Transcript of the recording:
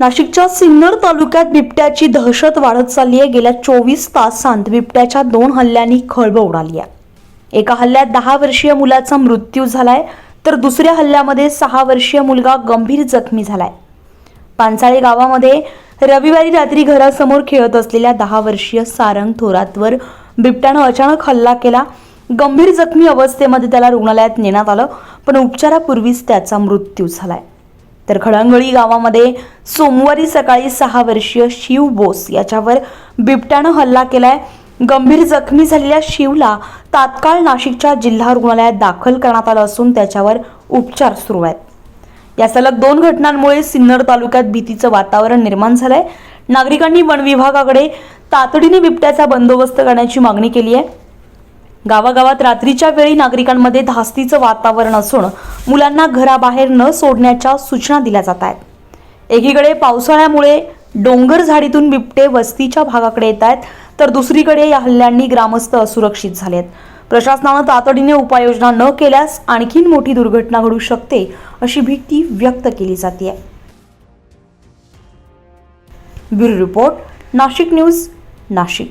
नाशिकच्या सिन्नर तालुक्यात बिबट्याची दहशत वाढत चालली आहे. गेल्या चोवीस तासांत बिबट्याच्या दोन हल्ल्यांनी खळबळ उडाली आहे. एका हल्ल्यात दहा वर्षीय मुलाचा मृत्यू झालाय तर दुसऱ्या हल्ल्यामध्ये सहा वर्षीय मुलगा गंभीर जखमी झालाय. पानसाळे गावामध्ये रविवारी रात्री घरासमोर खेळत असलेल्या दहा वर्षीय सारंग थोरातवर बिबट्यानं अचानक हल्ला केला. गंभीर जखमी अवस्थेमध्ये त्याला रुग्णालयात नेण्यात आलं पण उपचारापूर्वीच त्याचा मृत्यू झालाय. तर खळंगळी गावामध्ये सोमवारी सकाळी सहा वर्षीय शिव बोस याच्यावर बिबट्यानं हल्ला केलाय. गंभीर जखमी झालेल्या शिवला तात्काळ नाशिकच्या जिल्हा रुग्णालयात दाखल करण्यात आलं असून त्याच्यावर उपचार सुरू आहेत. या सलग दोन घटनांमुळे सिन्नर तालुक्यात भीतीचं वातावरण निर्माण झालंय. नागरिकांनी वन विभागाकडे तातडीने बिबट्याचा बंदोबस्त करण्याची मागणी केली आहे. गावागावात रात्रीच्या वेळी नागरिकांमध्ये धास्तीचं वातावरण असून मुलांना घराबाहेर न सोडण्याच्या सूचना दिल्या जात आहेत. एकीकडे पावसाळ्यामुळे डोंगर झाडीतून बिबटे वस्तीच्या भागाकडे येत आहेत तर दुसरीकडे या हल्ल्यांनी ग्रामस्थ असुरक्षित झाले आहेत प्रशासनानं तातडीने उपाययोजना न केल्यास आणखीन मोठी दुर्घटना घडू शकते अशी भीती व्यक्त केली जाते bureau report Nashik news Nashik.